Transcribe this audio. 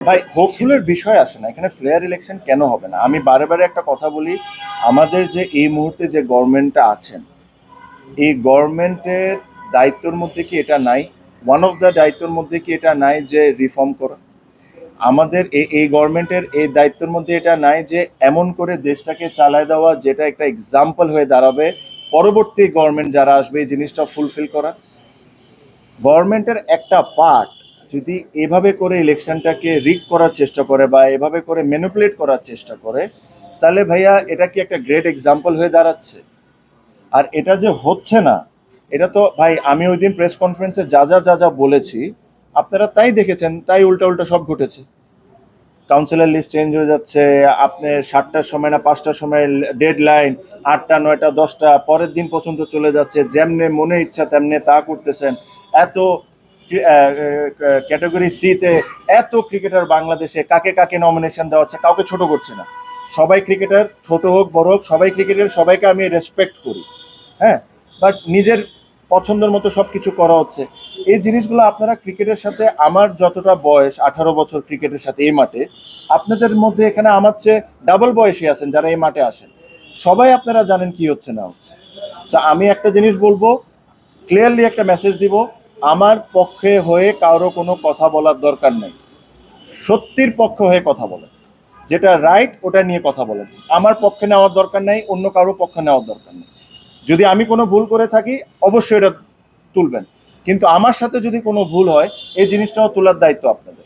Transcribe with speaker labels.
Speaker 1: ভাই হোপফুলের বিষয় আসে না। এখানে ফ্লেয়ার ইলেকশন কেন হবে না? আমি বারে বারে একটা কথা বলি, আমাদের যে এই মুহূর্তে যে গভর্নমেন্টটা আছেন, এই গভর্নমেন্টের দায়িত্বর মধ্যে কি এটা নাই? ওয়ান অফ দ্য দায়িত্বর মধ্যে কি এটা নাই যে রিফর্ম করা? আমাদের এই এই গভর্নমেন্টের এই দায়িত্বের মধ্যে এটা নাই যে এমন করে দেশটাকে চালায় দেওয়া, যেটা একটা এক্সাম্পল হয়ে দাঁড়াবে। পরবর্তী গভর্নমেন্ট যারা আসবে, এই জিনিসটা ফুলফিল করা। গভর্নমেন্টের একটা পার্ট যদি এভাবে করে ইলেকশনটাকে রিক করার চেষ্টা করে বা এভাবে করে ম্যানিপুলেট করার চেষ্টা করে, তাহলে ভাইয়া এটা কি একটা গ্রেট এক্সাম্পল হয়ে দাঁড়াচ্ছে? আর এটা যে হচ্ছে না, এটা তো ভাই আমি ওই দিন প্রেস কনফারেন্সে যা যা যা যা বলেছি, আপনারা তাই দেখেছেন, তাই উল্টা উল্টা সব ঘটেছে। কাউন্সিলর লিস্ট চেঞ্জ হয়ে যাচ্ছে, আপনি সাতটার সময় না পাঁচটার সময় ডেড লাইন আটটা, নয়টা, দশটা, পরের দিন পর্যন্ত চলে যাচ্ছে, যেমনে মনে ইচ্ছা তেমনে তা করতেছেন। এত ক্যাটাগরি সিতে এত ক্রিকেটার বাংলাদেশে কাকে কাকে নমিনেশন দেওয়া হচ্ছে কাউকে ছোট করছে না। সবাই ক্রিকেটার ছোট হোক, বড় হোক, সবাই ক্রিকেটার সবাইকে আমি রেসপেক্ট করি। হ্যাঁ? বাট নিজের পছন্দের মতো সব কিছু করা হচ্ছে। এই জিনিসগুলো আপনারা ক্রিকেটের সাথে, আমার যতটা বয়স, আঠারো বছর ক্রিকেটের সাথে এই মাঠে, আপনাদের মধ্যে এখানে আমার চেয়ে ডাবল বয়সী আছেন যারা এই মাঠে আসেন। সবাই আপনারা জানেন কি হচ্ছে, না হচ্ছে। আমি একটা জিনিস বলব ক্লিয়ারলি একটা মেসেজ দিব আমার পক্ষে হয়ে কারও কোনো কথা বলার দরকার নেই। সত্যির পক্ষে হয়ে কথা বলেন। যেটা রাইট ওটা নিয়ে কথা বলেন। আমার পক্ষে নেওয়ার দরকার নেই, অন্য কারও পক্ষে নেওয়ার দরকার নেই। যদি আমি কোনো ভুল করে থাকি, অবশ্যই এটা তুলবেন। কিন্তু আমার সাথে যদি কোনো ভুল হয়, এই জিনিসটাও তোলার দায়িত্ব আপনাদের।